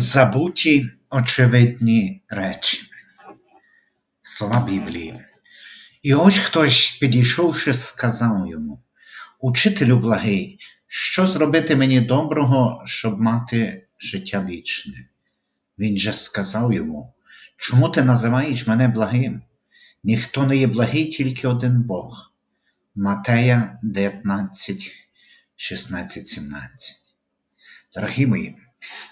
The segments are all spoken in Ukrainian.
Забуті очевидні речі. Слова Біблії. І ось хтось, підійшовши, сказав йому: Учителю благий, що зробити мені доброго, щоб мати життя вічне? Він же сказав йому: Чому ти називаєш мене благим? Ніхто не є благий, тільки один Бог. Матея 19, 16, 17. Дорогі мої,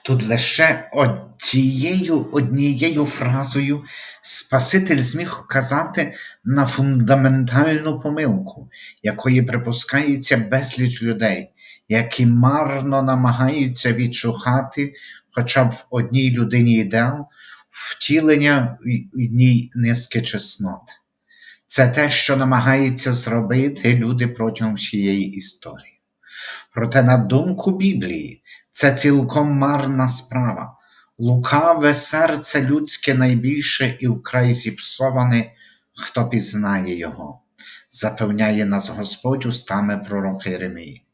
тут лише однією однією фразою Спаситель зміг вказати на фундаментальну помилку, якої припускається безліч людей, які марно намагаються відшукати хоча б в одній людині ідеал, втілення одній низки чеснот. Це те, що намагаються зробити люди протягом всієї історії. Проте, на думку Біблії, це цілком марна справа. Лукаве серце людське найбільше і вкрай зіпсоване, хто пізнає його, запевняє нас Господь устами пророка Єремії.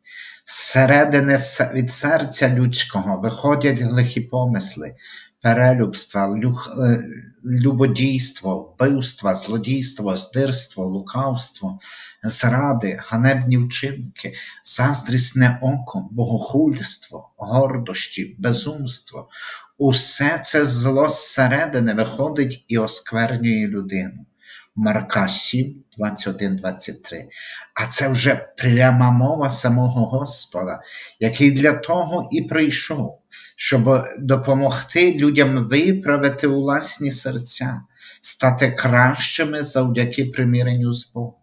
Зсередини від серця людського виходять лихі помисли, перелюбства, любодійство, вбивства, злодійство, здирство, лукавство, зради, ганебні вчинки, заздрісне око, богохульство, гордощі, безумство. Усе це зло зсередини виходить і осквернює людину. Марка 7, 21, 23. А це вже пряма мова самого Господа, який для того і прийшов, щоб допомогти людям виправити власні серця, стати кращими завдяки примиренню з Богом.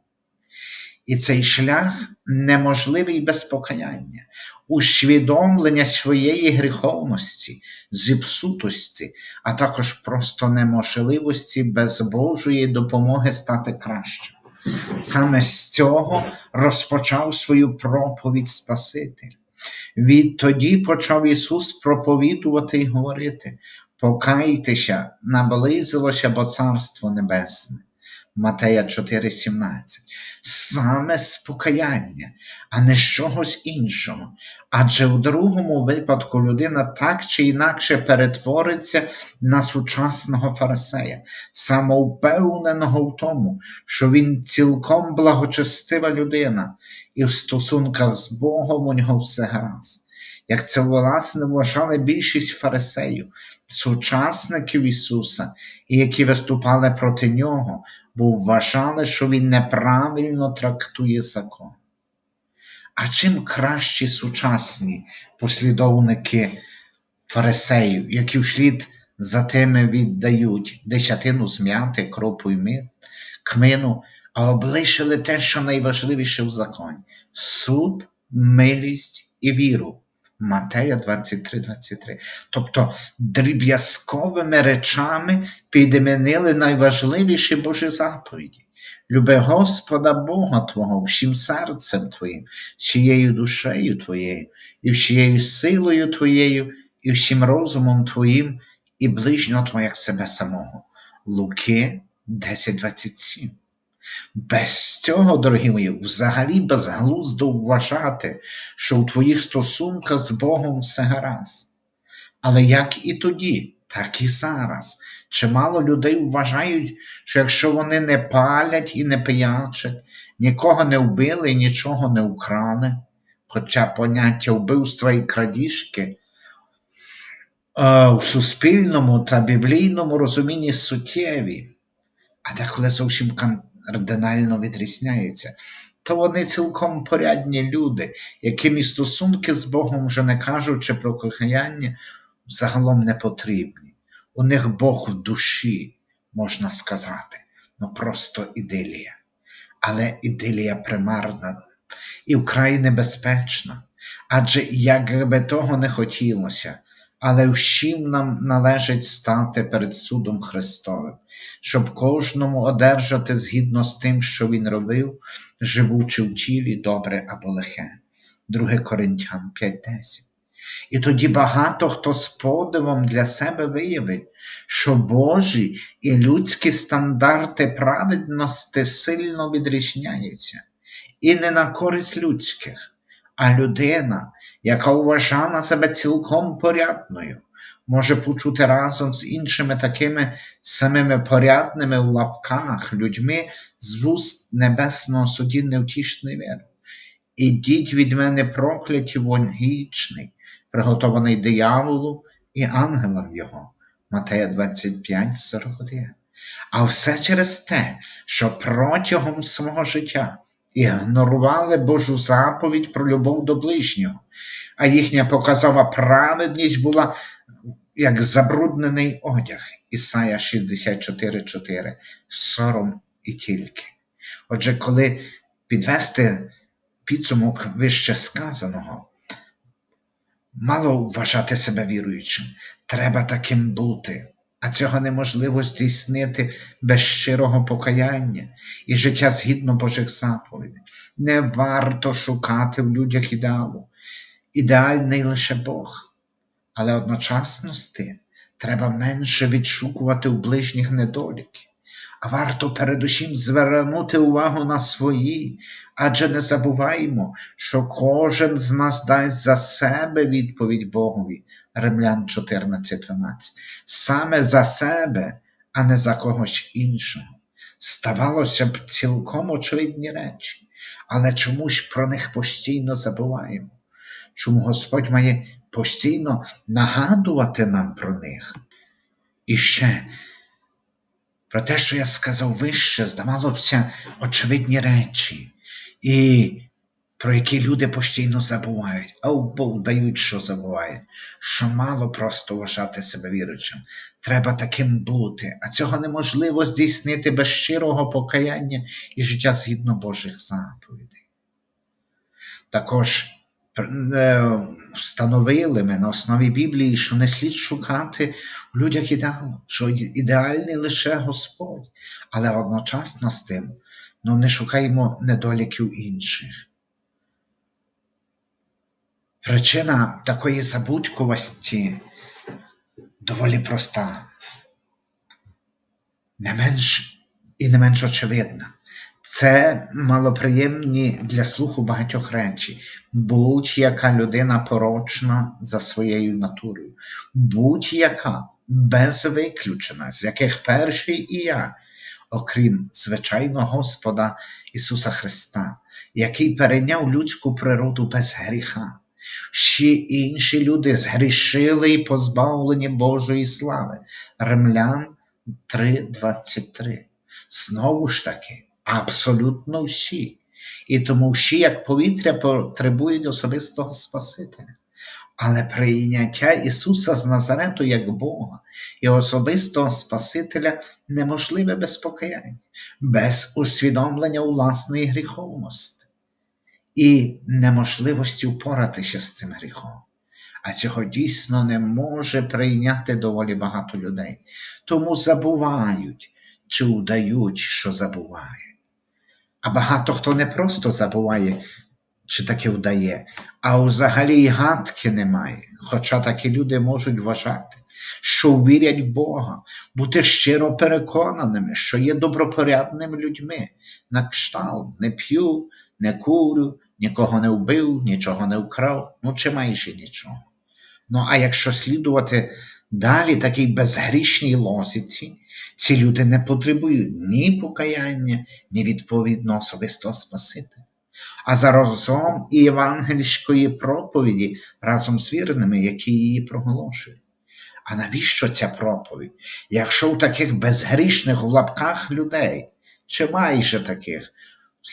І цей шлях неможливий без покаяння, усвідомлення своєї гріховності, зіпсутості, а також просто неможливості без Божої допомоги стати кращим. Саме з цього розпочав свою проповідь Спаситель. Відтоді почав Ісус проповідувати і говорити: Покайтеся, наблизилося бо Царство Небесне. Матея 4,17. Саме спокаяння, а не з чогось іншого. Адже в другому випадку людина так чи інакше перетвориться на сучасного фарисея, самовпевненого в тому, що він цілком благочестива людина, і в стосунках з Богом у нього все гаразд. Як це власне вважали більшість фарисеїв, сучасників Ісуса, і які виступали проти Нього, бо вважали, що Він неправильно трактує закон. А чим кращі сучасні послідовники фарисеїв, які вслід за тими віддають десятину зм'яти, кропу й мит, кмину, а облишили те, що найважливіше в законі суд, милість і віру. Матея 23, 23. Тобто дріб'язковими речами підмінили найважливіші Божі заповіді. Люби Господа Бога Твого всім серцем Твоїм, всією душею Твоєю, і всією силою Твоєю, і всім розумом Твоїм, і ближнього Твого як себе самого. Луки 10.27. Без цього, дорогі мої, взагалі безглуздо вважати, що у твоїх стосунках з Богом все гаразд. Але як і тоді, так і зараз. Чимало людей вважають, що якщо вони не палять і не пиячать, нікого не вбили і нічого не украли, хоча поняття вбивства і крадіжки е, в суспільному та біблійному розумінні суттєві, а деколи зовсім кардинально відрізняється, то вони цілком порядні люди, яким і стосунки з Богом, вже не кажучи про кохання, загалом не потрібні. У них Бог в душі, можна сказати, ну просто ідилія. Але ідилія примарна і вкрай небезпечна. Адже як би того не хотілося, але всім нам належить стати перед судом Христовим, щоб кожному одержати згідно з тим, що Він робив, живучи в тілі добре або лихе. 2 Коринтян 5:10. І тоді багато хто з подивом для себе виявить, що Божі і людські стандарти праведності сильно відрізняються, і не на користь людських, а людина, яка вважала себе цілком порядною, може почути разом з іншими такими самими порядними в лапках людьми з вуст небесного суді невтішної віри. Ідіть від мене прокляті вогонь гічний, приготований дияволу і ангелам його. Матея 25, 41. А все через те, що протягом свого життя ігнорували Божу заповідь про любов до ближнього, а їхня показова праведність була як забруднений одяг. Ісая 64,4, сором і тільки. Отже, коли підвести підсумок вище сказаного, мало вважати себе віруючим, треба таким бути. А цього неможливо здійснити без щирого покаяння і життя згідно Божих заповідей. Не варто шукати в людях ідеалу. Ідеальний лише Бог. Але одночасно з тим треба менше відшукувати у ближніх недоліки, а варто передусім звернути увагу на свої, адже не забуваємо, що кожен з нас дасть за себе відповідь Богові. Римлян 14.12. Саме за себе, а не за когось іншого. Ставалося б цілком очевидні речі, але чомусь про них постійно забуваємо. Чому Господь має постійно нагадувати нам про них? І ще про те, що я сказав вище, здавалося очевидні речі, і про які люди постійно забувають, а Бог дають, що забувають, що мало просто вважати себе віруючим. Треба таким бути, а цього неможливо здійснити без щирого покаяння і життя згідно Божих заповідей. Також встановили ми на основі Біблії, що не слід шукати в людях ідеалу, що ідеальний лише Господь, але одночасно з тим ну, не шукаємо недоліків інших. Причина такої забудькувості доволі проста, не менш і не менш очевидна. Це малоприємні для слуху багатьох речі. Будь-яка людина порочна за своєю натурою, будь-яка без виключена, з яких перший і я, окрім звичайного Господа Ісуса Христа, який перейняв людську природу без гріха. Всі інші люди згрішили і позбавлені Божої слави. Римлян 3:23. Знову ж таки, абсолютно всі. І тому всі, як повітря, потребують особистого Спасителя. Але прийняття Ісуса з Назарету як Бога і особистого Спасителя неможливе без покаяння, без усвідомлення власної гріховності і неможливості впоратися з цим гріхом. А цього дійсно не може прийняти доволі багато людей. Тому забувають чи удають, що забувають. А багато хто не просто забуває, чи таки вдає, а взагалі й гадки немає. Хоча такі люди можуть вважати, що вірять в Бога, бути щиро переконаними, що є добропорядними людьми, на кшталт не п'ю, не курю, нікого не вбив, нічого не вкрав, ну чи майже нічого. Ну а якщо слідувати далі такій безгрішній лозіці, ці люди не потребують ні покаяння, ні відповідно особистого Спасителя. А заразом і євангельської проповіді разом з вірними, які її проголошують. А навіщо ця проповідь? Якщо у таких безгрішних в лапках людей, чи майже таких,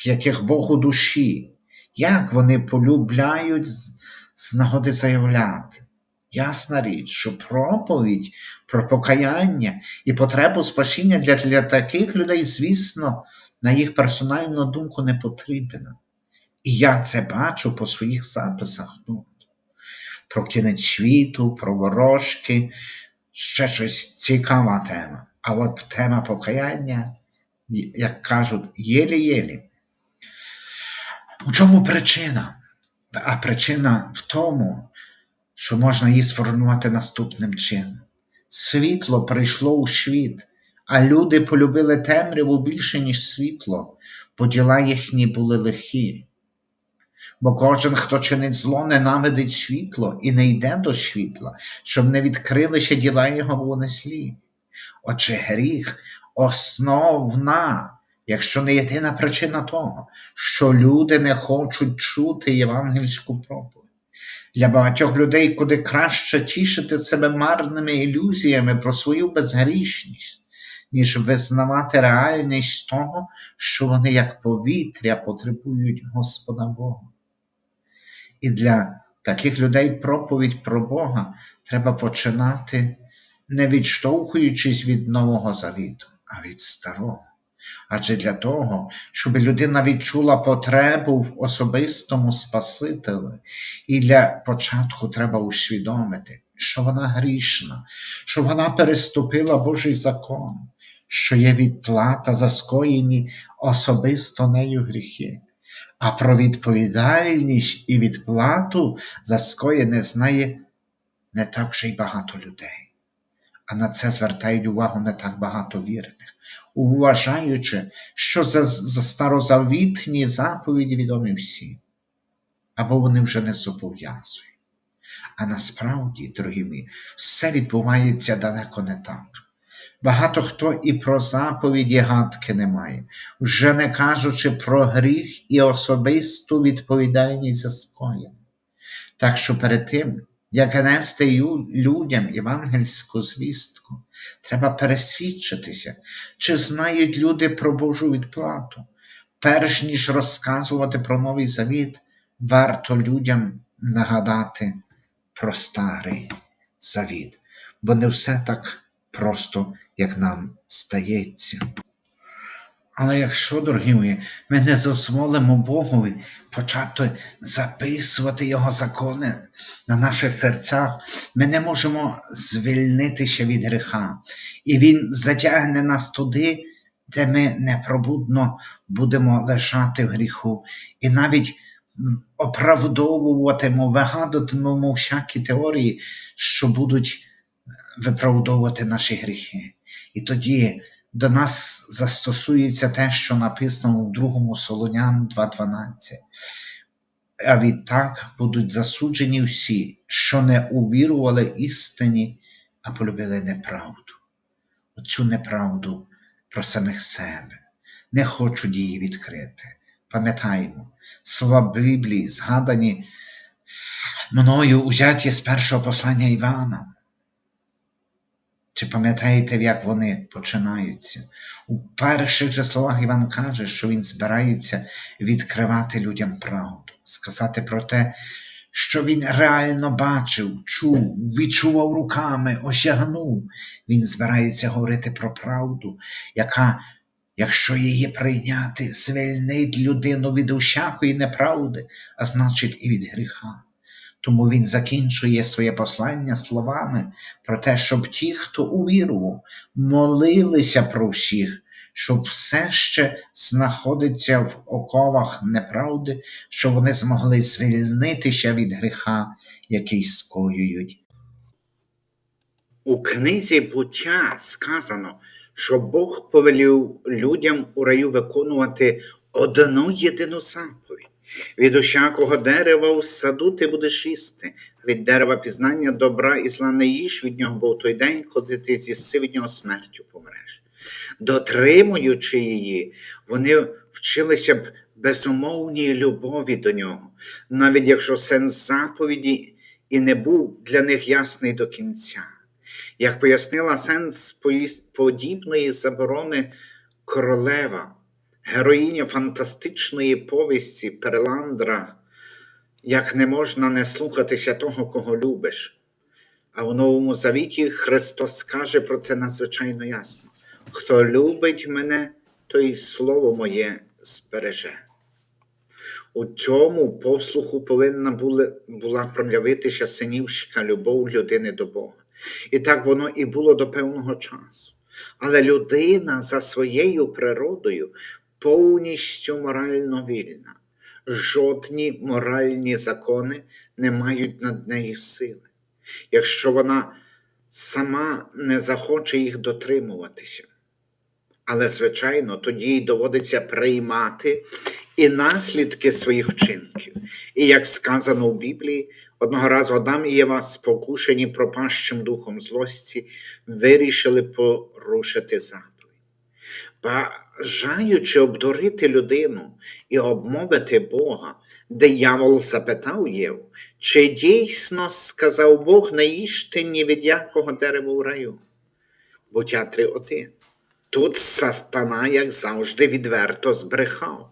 яких Бог у душі, як вони полюбляють з нагоди заявляти? Ясна річ, що проповідь про покаяння і потребу спасіння для, для таких людей, звісно, на їх персональну думку не потрібна. І я це бачу по своїх записах. Ну, Про кінець світу, про ворожки, ще щось цікава тема. А от тема покаяння, як кажуть, єлі-єлі. У чому причина? А причина в тому, що можна її сформувати наступним чином. Світло прийшло у світ, а люди полюбили темряву більше, ніж світло, бо діла їхні були лихі. Бо кожен, хто чинить зло, ненавидить світло і не йде до світла, щоб не відкрилися діла його, вони слі. Отже, гріх основна, якщо не єдина причина того, що люди не хочуть чути євангельську проповідь. Для багатьох людей куди краще тішити себе марними ілюзіями про свою безгрішність, ніж визнавати реальність того, що вони, як повітря, потребують Господа Бога. І для таких людей проповідь про Бога треба починати не відштовхуючись від Нового Завіту, а від старого. Адже для того, щоб людина відчула потребу в особистому Спасителі, і для початку треба усвідомити, що вона грішна, що вона переступила Божий закон, що є відплата за скоєні особисто нею гріхи. А про відповідальність і відплату за скоєне знає не так вже й багато людей. А на це звертають увагу не так багато вірних, вважаючи, що за, за старозавітні заповіді відомі всі, або вони вже не зобов'язують. А насправді, дорогі мої, все відбувається далеко не так. Багато хто і про заповіді гадки не має, вже не кажучи про гріх і особисту відповідальність за скоєне. Так що перед тим, як нести людям євангельську звістку, треба пересвідчитися, чи знають люди про Божу відплату. Перш ніж розказувати про новий завіт, варто людям нагадати про старий завіт, бо не все так просто, як нам стається. Але якщо, дорогі мої, ми не дозволимо Богові почати записувати Його закони на наших серцях, ми не можемо звільнитися від гріха. І Він затягне нас туди, де ми непробудно будемо лежати в гріху. І навіть оправдовуватимемо, вигадуватимемо всякі теорії, що будуть виправдовувати наші гріхи. І тоді до нас застосується те, що написано у 2 Солонян 2.12. А відтак будуть засуджені всі, що не увірували істині, а полюбили неправду. Оцю неправду про самих себе, не хочуть її відкрити. Пам'ятаємо, слова Біблії згадані мною узяті з першого послання Івана. Пам'ятаєте, як вони починаються? У перших же словах Іван каже, що він збирається відкривати людям правду, сказати про те, що він реально бачив, чув, відчував руками, осягнув. Він збирається говорити про правду, яка, якщо її прийняти, звільнить людину від усякої неправди, а значить і від гріха. Тому він закінчує своє послання словами про те, щоб ті, хто увірував, молилися про всіх, щоб все ще знаходиться в оковах неправди, щоб вони змогли звільнитися від гріха, який скоюють. У книзі буття сказано, що Бог повелів людям у раю виконувати одну єдину заповідь. Від усякого дерева у саду ти будеш їсти, від дерева пізнання добра і зла не їж від нього, бо в той день, коли ти з'їси від нього смертю помреш. Дотримуючи її, вони вчилися б безумовній любові до нього, навіть якщо сенс заповіді і не був для них ясний до кінця. Як пояснила сенс подібної заборони королева героїня фантастичної повісті Перландра, як не можна не слухатися того, кого любиш. А в Новому Завіті Христос каже про це надзвичайно ясно: хто любить мене, той слово моє збереже. У цьому послуху повинна була, була проявитися синівська любов людини до Бога. І так воно і було до певного часу. Але людина за своєю природою повністю морально вільна. Жодні моральні закони не мають над нею сили, якщо вона сама не захоче їх дотримуватися. Але, звичайно, тоді й доводиться приймати і наслідки своїх вчинків. І як сказано у Біблії, одного разу Адам і Єва, спокушені пропащим духом злості, вирішили порушити заповідь. Бажаючи обдурити людину і обмовити Бога, диявол запитав Єву, чи дійсно сказав Бог не їжте ні від якого дерева у раю? Буття 3.1. Тут сатана, як завжди, відверто збрехав.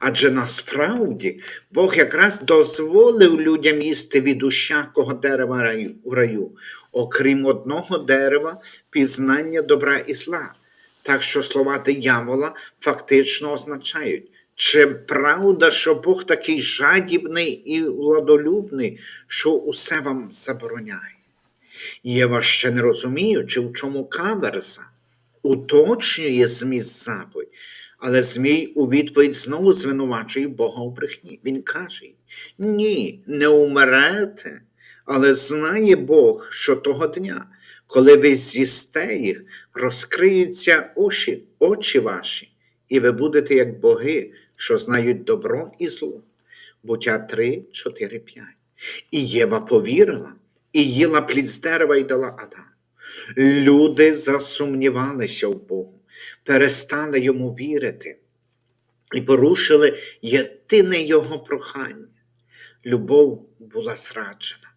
Адже насправді Бог якраз дозволив людям їсти від усякого дерева у раю, окрім одного дерева пізнання добра і зла. Так що слова диявола фактично означають, чи правда, що Бог такий жадібний і владолюбний, що усе вам забороняє? Єва ще не розуміючи, в чому каверза, уточнює зміст заповідь, але Змій у відповідь знову звинувачує Бога у брехні. Він каже: Ні, не умрете, але знає Бог, що того дня, коли ви з'їсте їх, розкриються очі, очі ваші, і ви будете як боги, що знають добро і зло. Буття 3, 4, 5. І Єва повірила, і їла плід з дерева і дала Адаму. Люди засумнівалися в Богу, перестали йому вірити і порушили єдине його прохання. Любов була зраджена,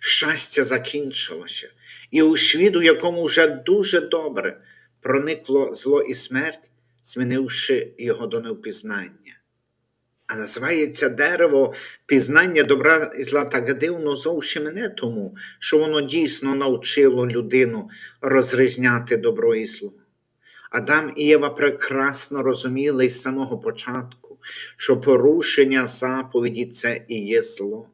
щастя закінчилося, і у світ, якому вже дуже добре проникло зло і смерть, змінивши його до невпізнання. А називається дерево пізнання добра і зла так дивно зовсім не тому, що воно дійсно навчило людину розрізняти добро і зло. Адам і Єва прекрасно розуміли з самого початку, що порушення заповіді це і є зло.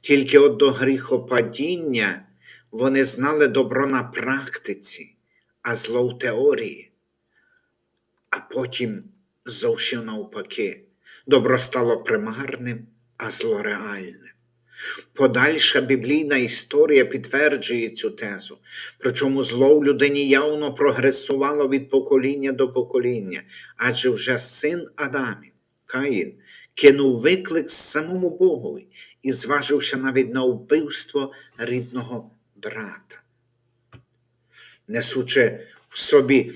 Тільки от до гріхопадіння вони знали добро на практиці, а зло в теорії а потім зовсім навпаки. Добро стало примарним, а зло реальним. Подальша біблійна історія підтверджує цю тезу, причому зло в людині явно прогресувало від покоління до покоління, адже вже син Адамів, Каїн, кинув виклик самому Богові і зважився навіть на вбивство рідного брата несучи в собі,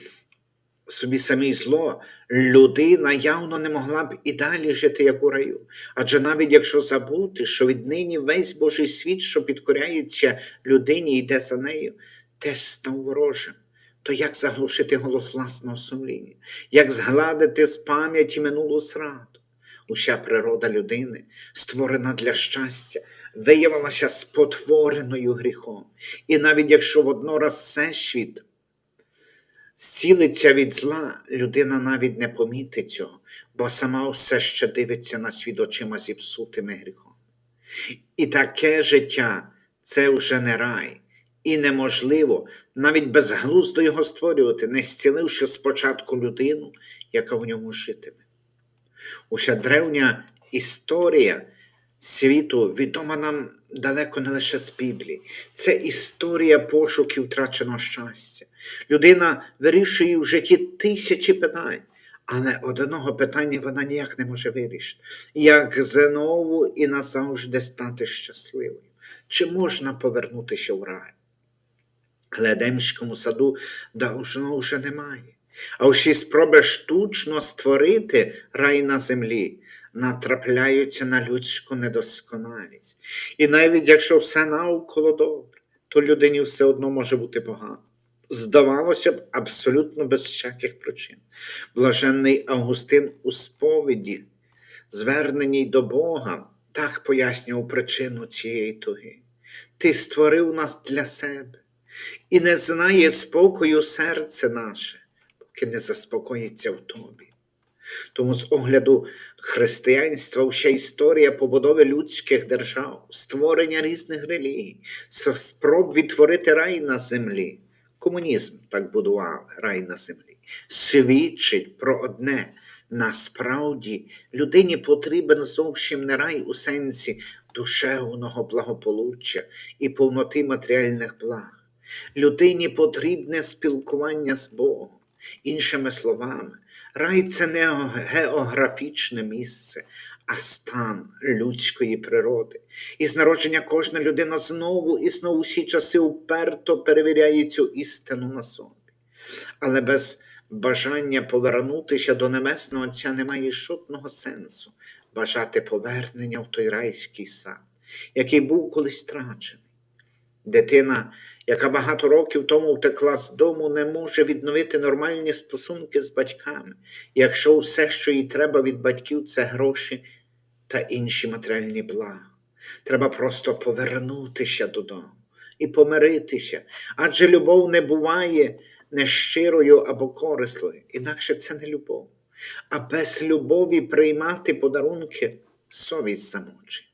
в собі самі зло, людина явно не могла б і далі жити, як у раю. Адже навіть якщо забути, що віднині весь Божий світ, що підкоряється людині, йде за нею, теж став ворожим. То як заглушити голос власного сумління, як згладити з пам'яті минулу зраду? Уся природа людини, створена для щастя, виявилася спотвореною гріхом. І навіть якщо воднораз всесвіт зцілиться від зла, людина навіть не помітить цього, бо сама все ще дивиться на світ очима зіпсутими гріхом. І таке життя це вже не рай, і неможливо навіть безглуздо його створювати, не зціливши спочатку людину, яка в ньому житиме. Уся древня історія світу відома нам далеко не лише з Біблії. Це історія пошуків втраченого щастя. Людина вирішує в житті тисячі питань, але одного питання вона ніяк не може вирішити. Як знову і назавжди стати щасливою? Чи можна повернутися в рай? Але саду давно вже немає. А всі спроби штучно створити рай на землі натрапляються на людську недосконалість. І навіть якщо все навколо добре, то людині все одно може бути погано. Здавалося б, абсолютно без всяких причин. Блаженний Августин у сповіді, зверненій до Бога, так пояснював причину цієї туги. Ти створив нас для себе і не знає спокою серце наше, поки не заспокоїться в тобі. Тому з огляду християнства вся історія побудови людських держав, створення різних релігій, спроб відтворити рай на землі. Комунізм так будував рай на землі, свідчить про одне. Насправді людині потрібен зовсім не рай у сенсі душевного благополуччя і повноти матеріальних благ. Людині потрібне спілкування з Богом. Іншими словами, рай це не географічне місце, а стан людської природи. І з народження кожна людина знову і знову всі часи уперто перевіряє цю істину на собі. Але без бажання повернутися до Небесного Отця немає жодного сенсу бажати повернення в той райський сад, який був колись втрачений. Дитина, яка багато років тому втекла з дому, не може відновити нормальні стосунки з батьками, якщо все, що їй треба від батьків, це гроші та інші матеріальні блага. Треба просто повернутися додому і помиритися, адже любов не буває нещирою або корислою, інакше це не любов. А без любові приймати подарунки совість замучить.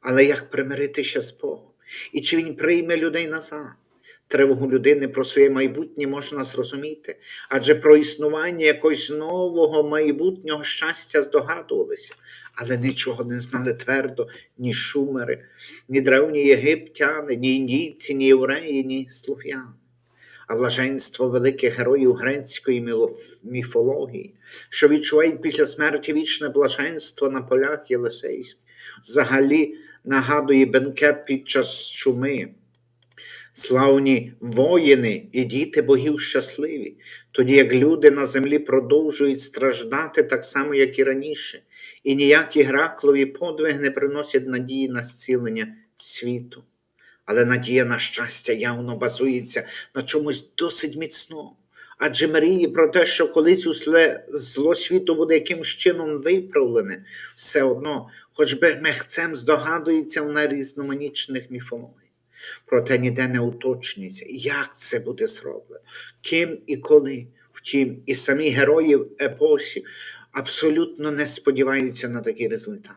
Але як примиритися з Богом? І чи він прийме людей назад? Тривогу людини про своє майбутнє можна зрозуміти, адже про існування якогось нового майбутнього щастя здогадувалися, але нічого не знали твердо ні шумери, ні древні єгиптяни, ні індійці, ні євреї, ні слов'яни. А блаженство великих героїв грецької міфології, що відчувають після смерті вічне блаженство на полях Єлисейських, взагалі нагадує бенкет під час чуми. Славні воїни і діти богів щасливі, тоді як люди на землі продовжують страждати так само, як і раніше, і ніякі граклові подвиги не приносять надії на зцілення світу. Але надія на щастя явно базується на чомусь досить міцному. Адже мрії про те, що колись усе зло світу буде якимось чином виправлене, все одно, хоч би мехцем здогадується в найрізноманітних міфологіях. Проте ніде не уточнюється, як це буде зроблено, ким і коли. Втім, і самі герої епосі абсолютно не сподіваються на такий результат.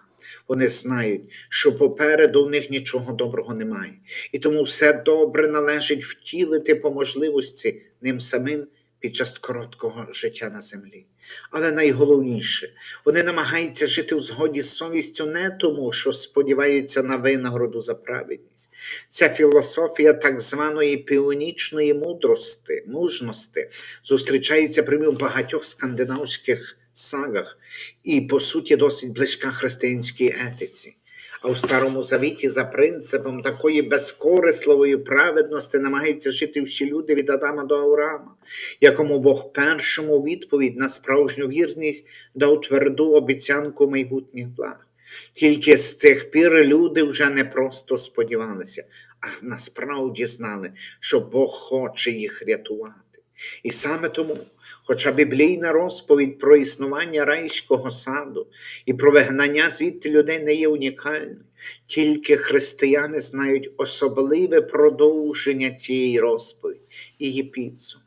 Вони знають, що попереду в них нічого доброго немає, і тому все добре належить втілити по можливості ним самим під час короткого життя на землі. Але найголовніше, вони намагаються жити в згоді з совістю не тому, що сподіваються на винагороду за праведність. Ця філософія так званої піонічної мудрости, мужності зустрічається в багатьох скандинавських сагах і, по суті, досить близька християнській етиці. А у Старому Завіті за принципом такої безкорисливої праведності намагаються жити всі люди від Адама до Авраама, якому Бог першому відповідь на справжню вірність дав тверду обіцянку майбутніх благ. Тільки з цих пір люди вже не просто сподівалися, а насправді знали, що Бог хоче їх рятувати. І саме тому, хоча біблійна розповідь про існування райського саду і про вигнання звідти людей не є унікальною, тільки християни знають особливе продовження цієї розповіді, її підсумок.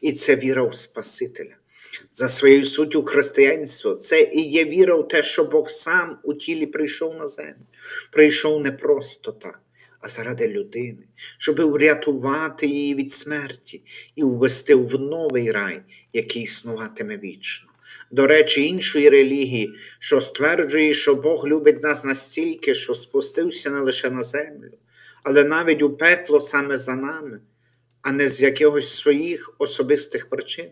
І це віра в Спасителя. За своєю суттю християнство це і є віра в те, що Бог сам у тілі прийшов на землю. Прийшов не просто так, а заради людини, щоб врятувати її від смерті і ввести в новий рай, який існуватиме вічно. До речі, іншої релігії, що стверджує, що Бог любить нас настільки, що спустився не лише на землю, але навіть у пекло саме за нами, а не з якихось своїх особистих причин,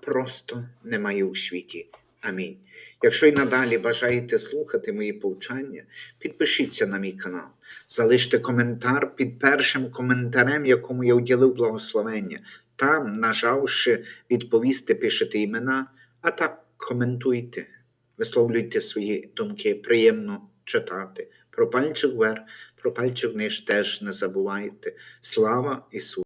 просто немає у світі. Амінь. Якщо й надалі бажаєте слухати мої повчання, підпишіться на мій канал, залиште коментар під першим коментарем, якому я уділив благословення. Там, нажавши відповісти, пишете імена, а так коментуйте, висловлюйте свої думки, приємно читати. Про пальчик вверх, про пальчик ниж теж не забувайте. Слава Ісусу!